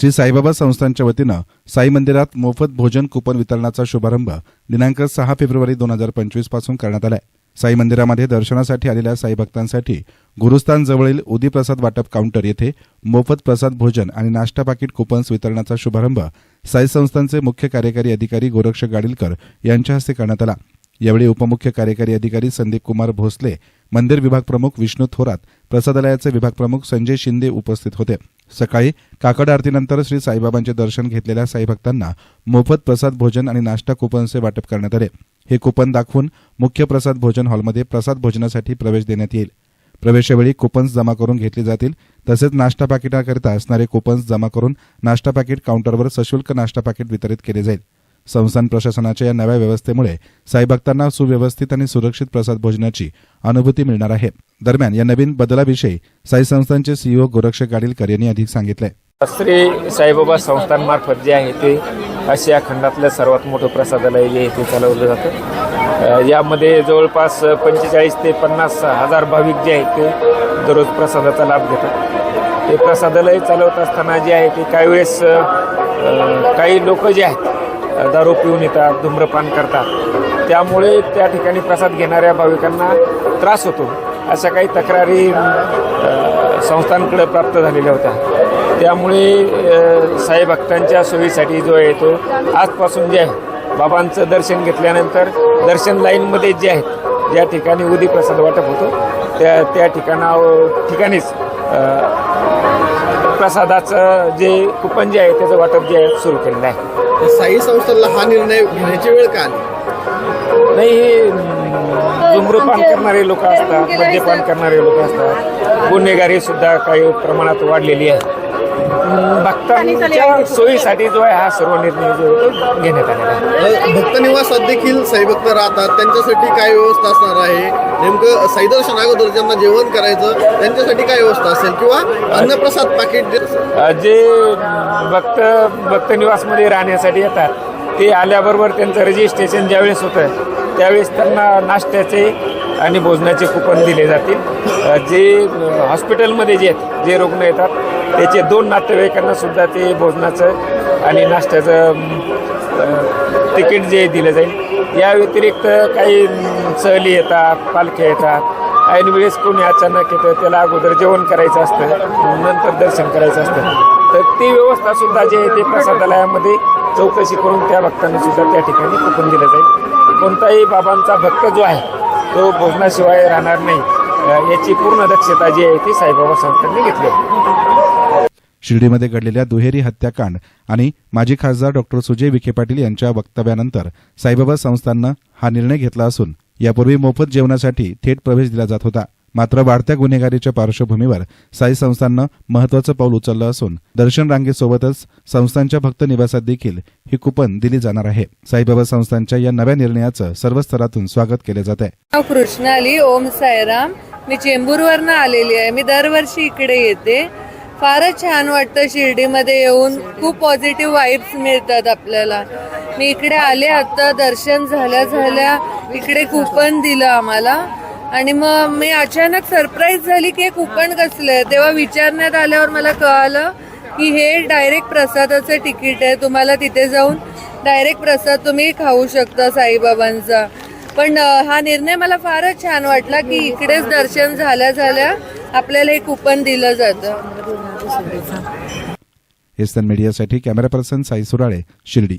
श्री साईबाबा संस्थांच्या वतीनं साई मंदिरात मोफत भोजन कुपन वितरणाचा शुभारंभ दिनांक सहा फेब्रुवारी दोन हजार पंचवीसपासून करण्यात आलाय. साई मंदिरामध्ये दर्शनासाठी आलेल्या साई भक्तांसाठी गुरुस्थानजवळील उदी प्रसाद वाटप काउंटर येथे मोफत प्रसाद भोजन आणि नाश्ता पाकिट कुपन्स वितरणाचा शुभारंभ साई संस्थांचे मुख्य कार्यकारी अधिकारी गोरक्ष गाडीलकर यांच्या हस्ते करण्यात आला. यावेळी उपमुख्य कार्यकारी अधिकारी संदीप कुमार भोसले मंदिर विभाग प्रमुख विष्णू थोरात प्रसादालयाचे विभाग प्रमुख संजय शिंदे उपस्थित होते. सकाळी काकड आरतीनंतर श्री साईबाबांचे दर्शन घेतलेल्या साईभक्तांना मोफत प्रसाद भोजन आणि नाश्ता कुपनचे वाटप करण्यात आले. हे कुपन दाखवून मुख्य प्रसाद भोजन हॉलमध्ये प्रसाद भोजनासाठी प्रवेश देण्यात येईल. प्रवेशावेळी कुपन्स जमा करून घेतली जातील तसेच नाश्ता पाकिटाकरिता असणारे कुपन्स जमा करून नाश्ता पाकिट काउंटरवर सशुल्क नाश्ता पाकिट वितरित केले जाईल. संस्थान प्रशासनाच्या या नव्या व्यवस्थेमुळे साईभक्तांना सुव्यवस्थित आणि सुरक्षित प्रसाद भोजनाची अनुभूती मिळणार आहे. दरम्यान या नवीन बदलाविषयी साई संस्थांचे सीईओ गोरक्ष गाडीलकर यांनी अधिक सांगितलंय श्री साईबाबा संस्थांमार्फत जे आहे ते आशिया खंडातलं सर्वात मोठं प्रसादालय जे आहे ते चालवलं जातं. यामध्ये जवळपास पंचेचाळीस ते पन्नास हजार भाविक जे आहेत ते दररोज प्रसादाचा लाभ घेतात. ते प्रसादालय चालवत असताना जे आहे ते काही वेळेस काही लोक जे आहेत दारू पिऊन येतात धूम्रपान करतात. त्यामुळे त्या ठिकाणी प्रसाद घेणाऱ्या भाविकांना त्रास होतो. अशा काही तक्रारी संस्थांकडे प्राप्त झालेल्या होत्या. त्यामुळे साई भक्तांच्या सोयीसाठी जो आहे तो आजपासून जे आहे बाबांचं दर्शन घेतल्यानंतर दर्शन लाईनमध्ये जे आहेत ज्या ठिकाणी उदी प्रसाद वाटप होतो त्या त्या ठिकाणा ठिकाणीच प्रसादाचं जे कुपन जे आहे त्याचं वाटप जे आहे सुरू केलेलं आहे. साई संस्थांना हा निर्णय घेण्याची वेळ का आली? नाही हे धूम्रपान करणारे लोक असतात मद्यपान करणारे लोक असतात. गुन्हेगारी सुद्धा काही प्रमाणात वाढलेली आहे. भक्तांच्या सोयीसाठी जो आहे हा सर्व निर्णय जो घेण्यात आलेला आहे. भक्त निवासात देखील साई भक्त राहतात. त्यांच्यासाठी काय व्यवस्था असणार आहे? नेमकं साई दर्शन अगोदर ज्यांना जेवण करायचं त्यांच्यासाठी काय व्यवस्था असेल? किंवा अन्नप्रसाद पाकिट जे अ, जे भक्त भक्तनिवासमध्ये राहण्यासाठी येतात ते आल्याबरोबर त्यांचं रजिस्ट्रेशन ज्यावेळेस होतं त्यावेळेस त्यांना नाश्त्याचे आणि भोजनाचे कुपन दिले जातील. अ, जे हॉस्पिटलमध्ये जे आहेत जे रुग्ण येतात त्याचे दोन नातेवाईकांना सुद्धा ते भोजनाचं आणि नाश्त्याचं तिकीट जे दिलं जाईल. या व्यतिरिक्त काही सहली येतात पालख्या येतात. ऐन वेळेस कोणी अचानक येतं त्याला अगोदर जेवण करायचं असतं नंतर दर्शन करायचं असतं. तर ती व्यवस्था सुद्धा जी आहे ते प्रसादालयामध्ये चौकशी करून त्या भक्तांना सुद्धा त्या ठिकाणी कुपन दिलं जाईल. कोणताही बाबांचा भक्त जो आहे तो भोजनाशिवाय राहणार नाही. याची पूर्ण दक्षता जी आहे ती साईबाबा संस्थांनी घेतली आहे. शिर्डीमध्ये घडलेल्या दुहेरी हत्याकांड आणि माजी खासदार डॉक्टर सुजय विखे पाटील यांच्या वक्तव्यानंतर साईबाबा संस्थानं हा निर्णय घेतला असून यापूर्वी मोफत जेवणासाठी थेट प्रवेश दिला जात होता. मात्र वाढत्या गुन्हेगारीच्या पार्श्वभूमीवर साई संस्थाननं महत्वाचं पाऊल उचललं असून दर्शन रांगेसोबतच संस्थांच्या भक्त निवासात देखील ही कुपन दिली जाणार आहे. साईबाबा संस्थांच्या या नव्या निर्णयाचं सर्व स्तरातून स्वागत केलं जात आहे कृष्णाली ओम सायराम मी चेंबूरवरनं आलेली आहे. मी दरवर्षी इकडे येते. फारच छान वाटतं शिर्डीमध्ये येऊन. खूप पॉझिटिव्ह वाईब्स मिळतात आपल्याला. मी इकडे आले आता दर्शन झाल्या झाल्या. इकडे कुपन दिलं आम्हाला. आणि मग मी अचानक सरप्राईज झाली की हे कुपन कसलं आहे? तेव्हा विचारण्यात आल्यावर मला कळालं की हे डायरेक्ट प्रसादाचं तिकीट आहे. तुम्हाला तिथे जाऊन डायरेक्ट प्रसाद तुम्ही खाऊ शकता साईबाबांचा. पण हा निर्णय मला फारच छान वाटला की इकडेच दर्शन झाल्या झाल्या आपल्याला हे कुपन दिलं जातं. एसन मीडियासाठी कॅमेरा पर्सन साई सुराळे शिर्डी.